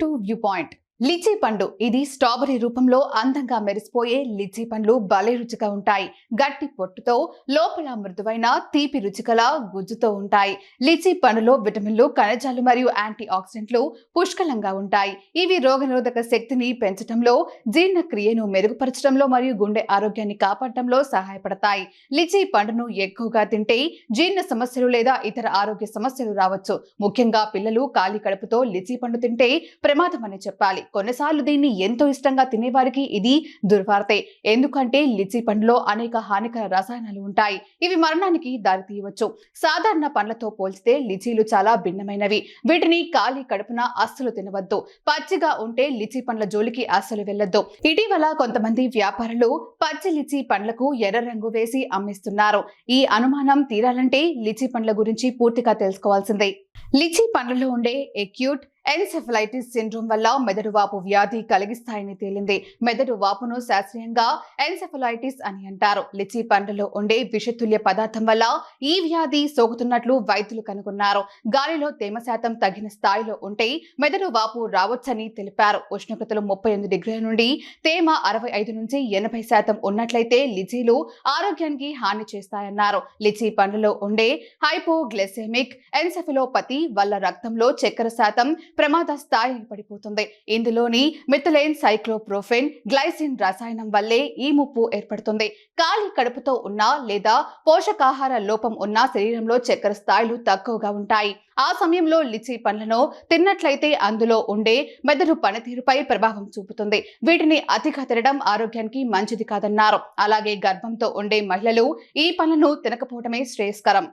to Viewpoint. Lychee పండు. ఇది strawberry రూపంలో అందంగా మెరిసిపోయే లిచీ పండ్లు భలే రుచిగా ఉంటాయి. గట్టి పొట్టుతో లోపల మృదువైన తీపి రుచికల గుజ్జుతో ఉంటాయి. లిచీ పండులో విటమిన్లు ఖనిజాలు మరియు యాంటీ ఆక్సిడెంట్లు పుష్కలంగా ఉంటాయి. ఇవి రోగనిరోధక శక్తిని పెంచడంలో జీర్ణక్రియను మెరుగుపరచడంలో మరియు గుండె ఆరోగ్యాన్ని కాపాడటంలో సహాయపడతాయి. లిచీ పండును ఎక్కువగా తింటే జీర్ణ సమస్యలు లేదా ఇతర ఆరోగ్య సమస్యలు రావచ్చు. ముఖ్యంగా పిల్లలు ఖాళీ కడుపుతో లిచీ పండు తింటే ప్రమాదమని చెప్పాలి. కొన్నిసార్లు దీన్ని ఎంతో ఇష్టంగా తినేవారికి ఇది దుర్వార్తే. ఎందుకంటే లిచీ పండులో అనేక హానికర రసాయనాలు ఉంటాయి. ఇవి మరణానికి దారితీయవచ్చు సాధారణ పండ్లతో పోల్చితే లిచీలు చాలా భిన్నమైనవి. వీటిని ఖాళీ కడుపున అస్సలు తినవద్దు. పచ్చిగా ఉంటే లిచీ పండ్ల జోలికి అస్సలు వెళ్ళొద్దు. ఇటీవల కొంతమంది వ్యాపారులు పచ్చి లిచీ పండ్లకు ఎర్ర రంగు వేసి అమ్మిస్తున్నారు. ఈ అనుమానం తీరాలంటే లిచీ పండ్ల గురించి పూర్తిగా తెలుసుకోవాల్సిందే. లిచీ పండ్లలో ఉండే ఎక్యూట్ ఎన్సెఫలైటిస్ సిండ్రోమ్ వల్ల మెదడు వాపు వ్యాధి కలిగిస్తాయని తేలింది. మెదడు వాపును శాస్త్రీయంగా ఎన్సెఫలైటిస్ అని అంటారు. లిచి పండ్లలో ఉండే విషతుల్య పదార్థం వల్ల ఈ వ్యాధి సోకుతున్నట్లు వైద్యులు కనుగొన్నారు. గాలిలో తేమ శాతం తగిన స్థాయిలో ఉంటే మెదడు వాపు రావచ్చని తెలిపారు. ఉష్ణోగ్రతలు ముప్పై ఎనిమిది డిగ్రీల నుండి తేమ అరవై ఐదు నుంచి ఎనభై శాతం ఉన్నట్లయితే లిచీలు ఆరోగ్యానికి హాని చేస్తాయన్నారు. లిచీ పండ్లలో ఉండే హైపోగ్లెసెమిక్ ఎన్సెఫిలోపతి వల్ల రక్తంలో చక్కెర శాతం ప్రమాద స్థాయిని పడిపోతుంది. ఇందులోని మిథలైన్ సైక్లోప్రోఫెన్ గ్లైసిన్ రసాయనం వల్లే ఈ ముప్పు ఏర్పడుతుంది. ఖాళీ కడుపుతో ఉన్న లేదా పోషకాహార లోపం ఉన్న శరీరంలో చక్కెర స్థాయిలు తక్కువగా ఉంటాయి. ఆ సమయంలో లిచి పండ్లను తిన్నట్లయితే అందులో ఉండే మెదడు పనితీరుపై ప్రభావం చూపుతుంది. వీటిని అతిగా తినడం ఆరోగ్యానికి మంచిది కాదన్నారు. అలాగే గర్భంతో ఉండే మహిళలు ఈ పండ్లను తినకపోవడమే శ్రేయస్కరం.